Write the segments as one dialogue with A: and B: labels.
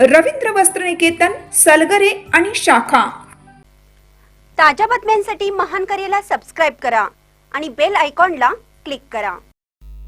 A: रवींद्र वस्त्रनिकेतन सलगरे आणि शाखा.
B: ताज्या बातम्यांसाठी महान करेला सबस्क्राईब करा आणि बेल आयकॉनला क्लिक करा.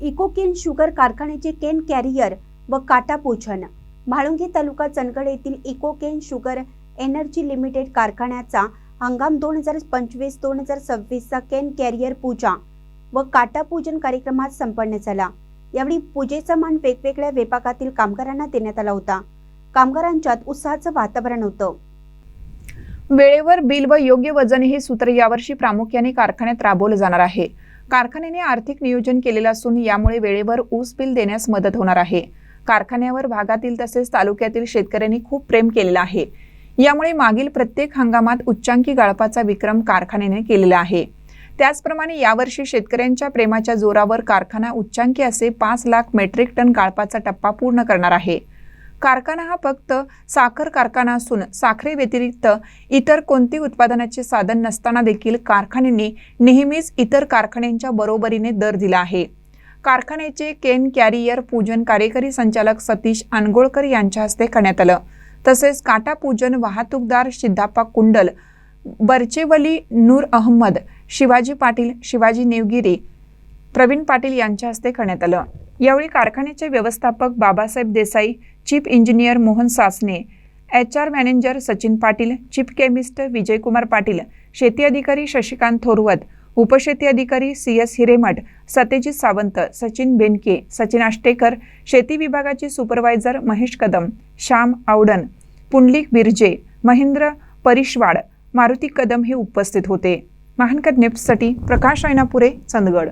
B: इकोकेन शुगर कारखान्याचे केन कॅरियर व काटा पोछण म्हाळुंगे तालुका चंदगड येथील इकोकेन शुगर एनर्जी लिमिटेड कारखान्याचा हंगाम दोन हजार पंचवीस दोन हजार सव्वीसचा केन कॅरियर पूजा व काटा पूजन कार्यक्रमात संपन्न झाला. यावेळी पूजेचा मान वेगवेगळ्या विभागातील कामगारांना देण्यात आला होता. कामगारांच्यात उत्साहाचं वातावरण होतं.
C: वेळेवर बिल व योग्य वजन हे सूत्र यावर्षी प्रामुख्याने कारखान्यात राबवलं जाणार आहे. कारखान्याने आर्थिक नियोजन केलेलं असून यामुळे वेळेवर ऊस बिल देण्यास मदत होणार आहे. कारखान्यावर भागातील तसेच तालुक्यातील शेतकऱ्यांनी खूप प्रेम केलेला आहे. यामुळे मागील प्रत्येक हंगामात उच्चांकी गाळपाचा विक्रम कारखान्याने केलेला आहे. त्याचप्रमाणे यावर्षी शेतकऱ्यांच्या प्रेमाच्या जोरावर कारखाना उच्चांकी असे पाच लाख मेट्रिक टन गाळपाचा टप्पा पूर्ण करणार आहे. कारखाना हा फक्त साखर कारखाना असून साखरे व्यतिरिक्त इतर कोणते उत्पादनाचे साधन नसताना देखील कारखान्यांनी नेहमीच इतर कारखान्यांच्या बरोबरीने दर दिला आहे. कारखान्याचे केन कॅरियर पूजन कार्यकारी संचालक सतीश अनगोळकर यांच्या हस्ते करण्यात आलं. तसेच काटा पूजन वाहतूकदार सिद्धाप्पा कुंडल बर्चेवली नूर अहमद शिवाजी पाटील शिवाजी नेवगिरी प्रवीण पाटील यांच्या हस्ते करण्यात आलं. यावेळी कारखान्याचे व्यवस्थापक Babasaheb Desai chief engineer Mohan Sasne H R manager Sachin Patil chief chemist Vijaykumar Patil शेती अधिकारी शशिकांत थोरवत उपशेती अधिकारी सी एस हिरेमठ सत्यजित सावंत सचिन बेनके सचिन आष्टेकर शेती विभागाचे सुपरवायझर महेश कदम श्याम आवडन पुंडलिक बिर्जे महेंद्र परिशवाड मारुती कदम हे उपस्थित होते. महानकर नेप्ससाठी प्रकाश ऐनापुरे चंदगड.